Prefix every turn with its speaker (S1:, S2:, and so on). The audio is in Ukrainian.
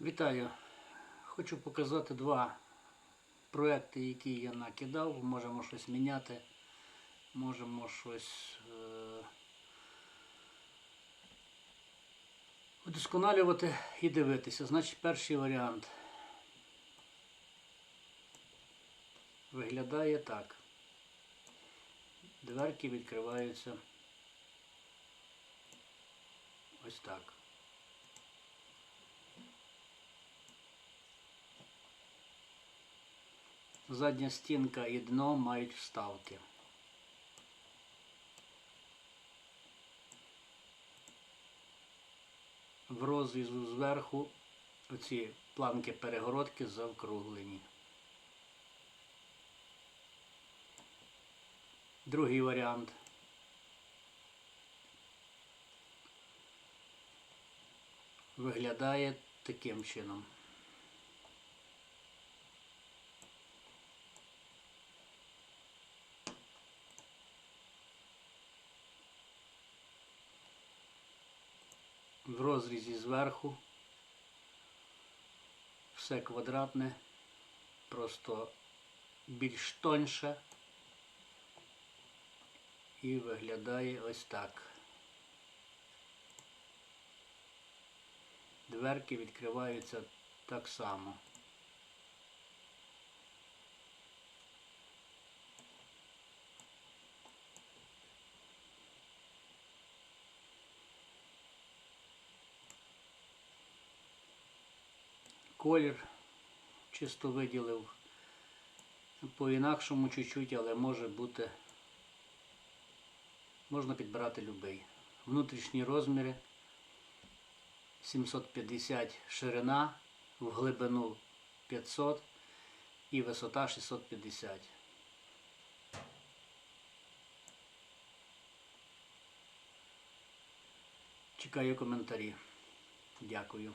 S1: Вітаю! Хочу показати два проекти, які я накидав. Можемо щось міняти, можемо щось е, удосконалювати і дивитися. Значить, перший варіант виглядає так. Дверки відкриваються ось так. Задня стінка і дно мають вставки. В розрізу зверху оці планки перегородки завкруглені. Другий варіант. Виглядає таким чином. В розрізі зверху. Все квадратне, просто більш тоньше і виглядає ось так. Дверки відкриваються так само. Колір чисто виділив по-інакшому чуть-чуть, але може бути, можна підбирати любий. Внутрішні розміри 750 ширина, в глибину 500 і висота 650. Чекаю коментарі. Дякую.